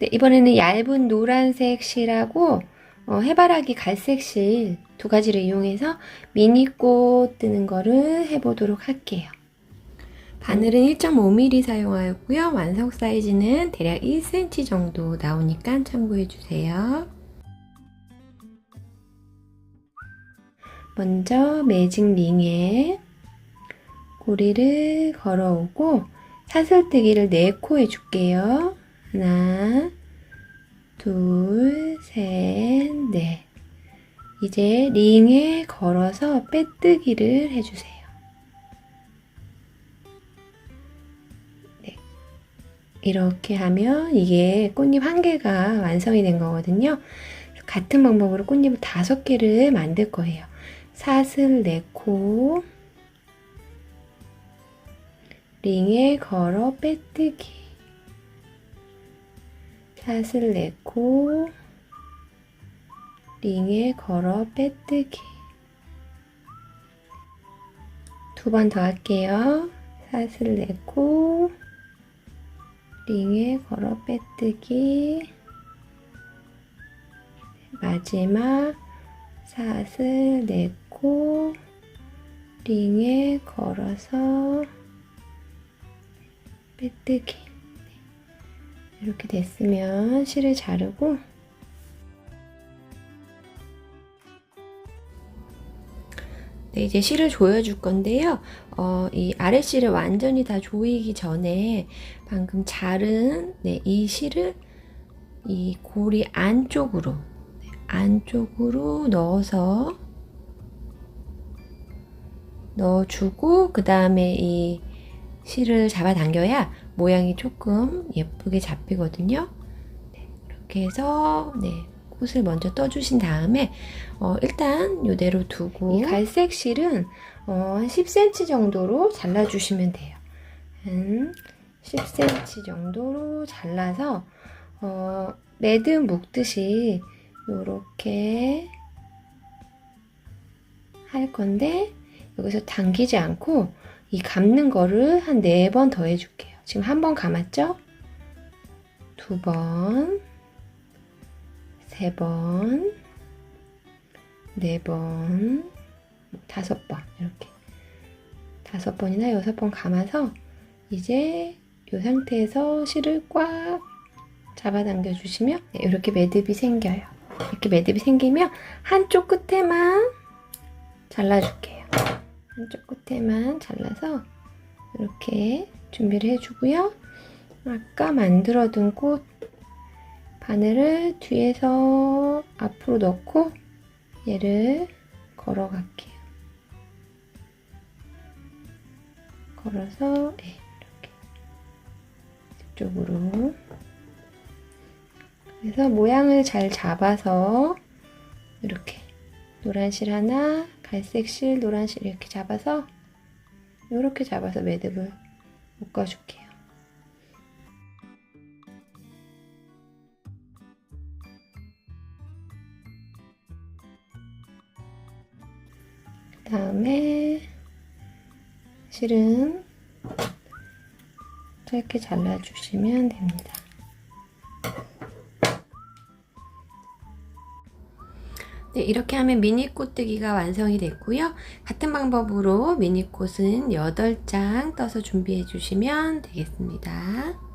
네, 이번에는 얇은 노란색 실하고 어, 해바라기 갈색 실 두 가지를 이용해서 미니꽃 뜨는 거를 해보도록 할게요. 바늘은 1.5mm 사용하였고요. 완성 사이즈는 대략 1cm 정도 나오니까 참고해 주세요. 먼저 매직 링에 고리를 걸어오고 사슬뜨기를 4코 해줄게요. 하나, 둘, 셋, 넷. 이제 링에 걸어서 빼뜨기를 해주세요. 네. 이렇게 하면 이게 꽃잎 한 개가 완성이 된 거거든요. 같은 방법으로 꽃잎을 다섯 개를 만들 거예요. 사슬 4코 링에 걸어 빼뜨기 사슬 4코 링에 걸어 빼뜨기. 두 번 더 할게요. 사슬 4코 링에 걸어 빼뜨기. 마지막 사슬 4코 링에 걸어서 빼뜨기 이렇게 됐으면 실을 자르고 네, 이제 실을 조여줄 건데요. 어, 이 아래 실을 완전히 다 조이기 전에 방금 자른 네, 이 실을 이 고리 안쪽으로 네, 안쪽으로 넣어서 넣어주고 그 다음에 이 실을 잡아당겨야 모양이 조금 예쁘게 잡히거든요. 네, 이렇게 해서 네, 꽃을 먼저 떠주신 다음에 어, 일단 이대로 두고 이 갈색 실은 어, 한 10cm 정도로 잘라주시면 돼요. 한 10cm 정도로 잘라서 어, 매듭 묶듯이 이렇게 할 건데 여기서 당기지 않고 이 감는 거를 한 네 번 더 해줄게요. 지금 한 번 감았죠? 두 번, 세 번, 네 번, 다섯 번 이렇게 다섯 번이나 여섯 번 감아서 이제 이 상태에서 실을 꽉 잡아당겨 주시면 네, 이렇게 매듭이 생겨요. 이렇게 매듭이 생기면 한쪽 끝에만 잘라줄게요. 한쪽 끝에만 잘라서 이렇게 준비를 해주고요. 아까 만들어둔 꽃 바늘을 뒤에서 앞으로 넣고 얘를 걸어갈게요. 걸어서 네, 이렇게 이쪽으로 그래서 모양을 잘 잡아서 이렇게 노란 실 하나, 갈색 실, 노란 실 이렇게 잡아서 이렇게 잡아서 매듭을 묶어줄게요. 그 다음에 실은 짧게 잘라주시면 됩니다. 네, 이렇게 하면 미니 꽃뜨기가 완성이 됐고요. 같은 방법으로 미니 꽃은 8장 떠서 준비해 주시면 되겠습니다.